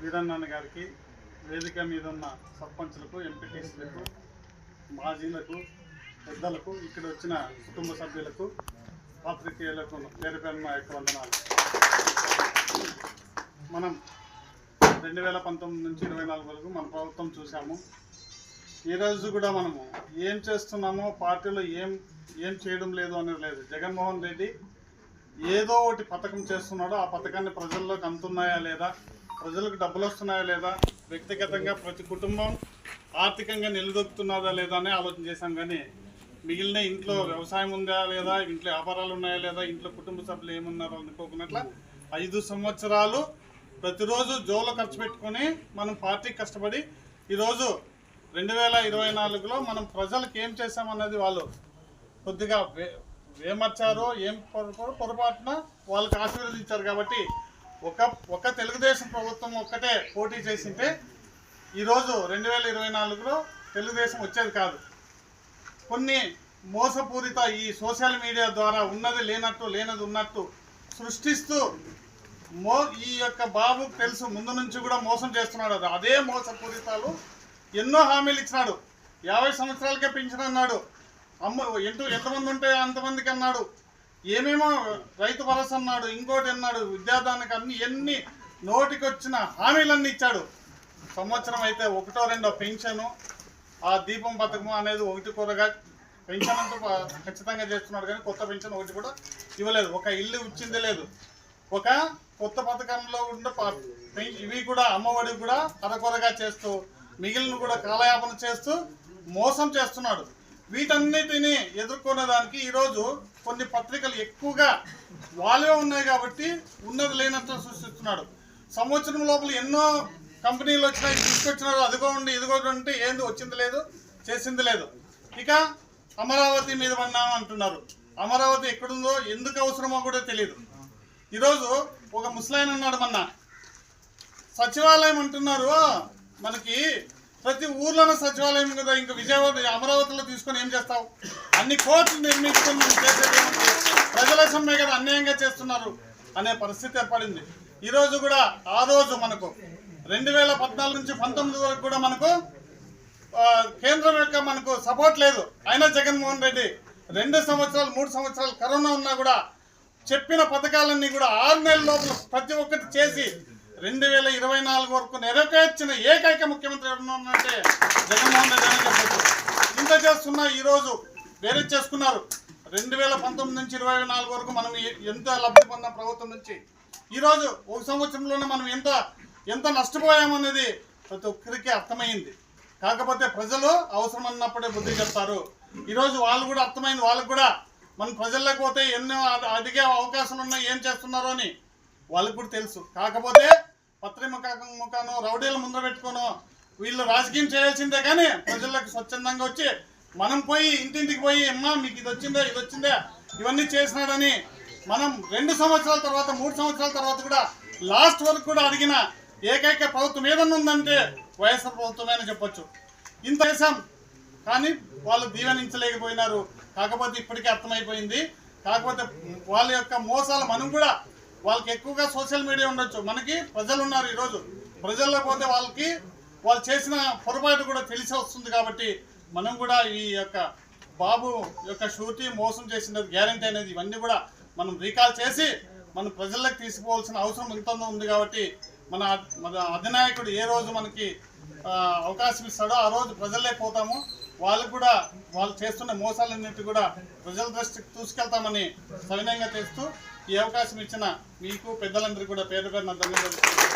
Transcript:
వీరన్నాన్న గారికి వేదిక మీద ఉన్న సర్పంచులకు ఎంపీటీసీలకు మాజీలకు పెద్దలకు ఇక్కడ వచ్చిన కుటుంబ సభ్యులకు పాత్రికేయులకు పేరు పేరు మా యొక్క వందనాలు. మనం రెండు వేల పంతొమ్మిది నుంచి ఇరవై నాలుగు వరకు మన ప్రభుత్వం చూసాము ఈరోజు కూడా మనము ఏం చేస్తున్నామో పార్టీలో ఏం ఏం చేయడం లేదు అనేది లేదు. జగన్మోహన్ రెడ్డి ఏదో ఒకటి పథకం చేస్తున్నాడో. ఆ పథకాన్ని ప్రజల్లోకి అందుతున్నాయా లేదా? ప్రజలకు డబ్బులు వస్తున్నాయా లేదా? వ్యక్తిగతంగా ప్రతి కుటుంబం ఆర్థికంగా నిలదొక్కుతున్నదా లేదా అని ఆలోచన చేశాం కానీ మిగిలిన ఇంట్లో వ్యవసాయం ఉందా లేదా? ఇంట్లో వ్యాపారాలు ఉన్నాయా లేదా? ఇంట్లో కుటుంబ సభ్యులు ఏమున్నారో అనుకోకున్నట్ల ఐదు సంవత్సరాలు ప్రతిరోజు జోలో ఖర్చు పెట్టుకొని మనం పార్టీకి కష్టపడి ఈరోజు రెండు వేల ఇరవై నాలుగులో మనం ప్రజలకు ఏం చేశామన్నది వాళ్ళు కొద్దిగా వే- వేమర్చారో ఏం పొర- పొరపాటున వాళ్ళకి ఆశీర్వదించారు కాబట్టి ఒక ఒక తెలుగుదేశం ప్రభుత్వం ఒక్కటే పోటీ చేసింటే ఈరోజు రెండు వేల ఇరవై నాలుగులో తెలుగుదేశం వచ్చేది కాదు. కొన్ని మోసపూరిత ఈ సోషల్ మీడియా ద్వారా ఉన్నది లేనట్టు లేనది ఉన్నట్టు సృష్టిస్తూ మో ఈ యొక్క బాబు తెలుసు ముందు నుంచి కూడా మోసం చేస్తున్నాడు. అది అదే మోసపూరితాలు ఎన్నో హామీలు ఇచ్చినాడు. యాభై సంవత్సరాలకే పెన్షన్ అన్నాడు. అమ్మ ఎంత ఎంతమంది ఉంటే అంతమందికి అన్నాడు. ఏమేమో రైతు భరోసా అన్నాడు ఇంకోటి అన్నాడు విద్యాదానికి అన్ని ఎన్ని నోటికొచ్చిన హామీలన్నీ ఇచ్చాడు. సంవత్సరం అయితే ఒకటో రెండో పెన్షను ఆ దీపం పథకం అనేది ఒకటి కూరగా పెన్షన్ అంటూ ఖచ్చితంగా చేస్తున్నాడు కానీ కొత్త పెన్షన్ ఒకటి కూడా ఇవ్వలేదు. ఒక ఇల్లు ఇచ్చింది లేదు. ఒక కొత్త పథకంలో ఉన్న ఇవి కూడా అమ్మఒడి కూడా అరకొరగా చేస్తూ మిగిలిన కూడా కాలయాపన చేస్తూ మోసం చేస్తున్నాడు. వీటన్నిటిని ఎదుర్కొనే దానికి ఈరోజు కొన్ని పత్రికలు ఎక్కువగా వాళ్ళే ఉన్నాయి కాబట్టి ఉన్నది లేనంత సృష్టిస్తున్నాడు. సంవత్సరం లోపల ఎన్నో కంపెనీలు వచ్చినాయి తీసుకొచ్చినారు అదిగో ఉండి ఇదిగో ఉంటే ఏంది వచ్చింది లేదు చేసింది లేదు. ఇక అమరావతి మీద పడినాము అంటున్నారు. అమరావతి ఎక్కడుందో ఎందుకు అవసరమో కూడా తెలియదు ఈరోజు ఒక ముసలాయన ఉన్నాడు మొన్న. సచివాలయం అంటున్నారు మనకి ప్రతి ఊర్లోనే సచివాలయం కదా ఇంకా విజయవాడ అమరావతిలో తీసుకొని ఏం చేస్తావు? అన్ని కోట్లు నిర్మించుకొని మనం చేసేది ప్రజల సమ్మె కదా అన్యాయంగా చేస్తున్నారు అనే పరిస్థితి ఏర్పడింది. ఈ రోజు కూడా ఆ రోజు మనకు రెండు వేల పద్నాలుగు నుంచి పంతొమ్మిది వరకు కూడా మనకు కేంద్రం యొక్క మనకు సపోర్ట్ లేదు. అయినా జగన్మోహన్ రెడ్డి రెండు సంవత్సరాలు మూడు సంవత్సరాలు కరోనా ఉన్నా కూడా చెప్పిన పథకాలన్నీ కూడా ఆరు నెలల లోపల ప్రతి ఒక్కటి చేసి రెండు వేల ఇరవై నాలుగు వరకు నెరవేర్చిన ఏకైక ముఖ్యమంత్రి ఎవరున్నారంటే జగన్మోహన్ రెడ్డి అనే చెప్పచ్చు. ఇంత చేస్తున్నా ఈరోజు వేరే చేసుకున్నారు. రెండు వేల పంతొమ్మిది నుంచి ఇరవై నాలుగు వరకు మనం ఎంత లబ్ధి పొందాం ప్రభుత్వం నుంచి ఈరోజు ఒక సంవత్సరంలోనే మనం ఎంత ఎంత నష్టపోయామనేది ప్రతి ఒక్కరికి అర్థమైంది. కాకపోతే ప్రజలు అవసరం అన్నప్పుడే బుద్ధి చెప్తారు. ఈరోజు వాళ్ళు కూడా అర్థమైంది. వాళ్ళకు కూడా మన ప్రజల్లోకి పోతే ఎన్నో అడిగే అవకాశాలు ఉన్నాయి ఏం చేస్తున్నారో అని వాళ్ళకు కూడా తెలుసు. కాకపోతే పత్రిముఖ ముఖాను రౌడీలు ముందర పెట్టుకోను. వీళ్ళు రాజకీయం చేయాల్సిందే కానీ ప్రజలకు స్వచ్ఛందంగా వచ్చి మనం పోయి ఇంటింటికి పోయి అమ్మా మీకు ఇది వచ్చిందా ఇది వచ్చిందా ఇవన్నీ చేసినాడని మనం రెండు సంవత్సరాల తర్వాత మూడు సంవత్సరాల తర్వాత కూడా లాస్ట్ వరకు కూడా అడిగిన ఏకైక ప్రభుత్వం ఏదన్నా ఉందంటే వైఎస్ఆర్ ప్రభుత్వమే అని చెప్పొచ్చు. ఇంత చేశాం. కానీ వాళ్ళు దీవెనించలేకపోయినారు. కాకపోతే ఇప్పటికే అర్థమైపోయింది. కాకపోతే వాళ్ళ యొక్క మోసాలు మనం కూడా వాళ్ళకి ఎక్కువగా సోషల్ మీడియా ఉండొచ్చు. మనకి ప్రజలు ఉన్నారు ఈరోజు ప్రజల్లో పోతే వాళ్ళకి వాళ్ళు చేసిన పొరపాటు కూడా తెలిసి వస్తుంది కాబట్టి మనం కూడా ఈ యొక్క బాబు యొక్క షూరిటీ మోసం చేసినది గ్యారంటీ అనేది ఇవన్నీ కూడా మనం రీకాల్ చేసి మనం ప్రజలకు తీసుకోవాల్సిన అవసరం ఎంత ఉంది కాబట్టి మన మన అధినాయకుడు ఏ రోజు మనకి అవకాశం ఇస్తాడో ఆ రోజు ప్రజలే పోతాము. వాళ్ళు కూడా వాళ్ళు చేస్తున్న మోసాలన్నిటి కూడా ప్రజల దృష్టికి తీసుకెళ్తామని సవినయంగా చేస్తూ ఈ అవకాశం ఇచ్చిన మీకు పెద్దలందరికీ కూడా పేరు పేరున ధన్యవాదాలు.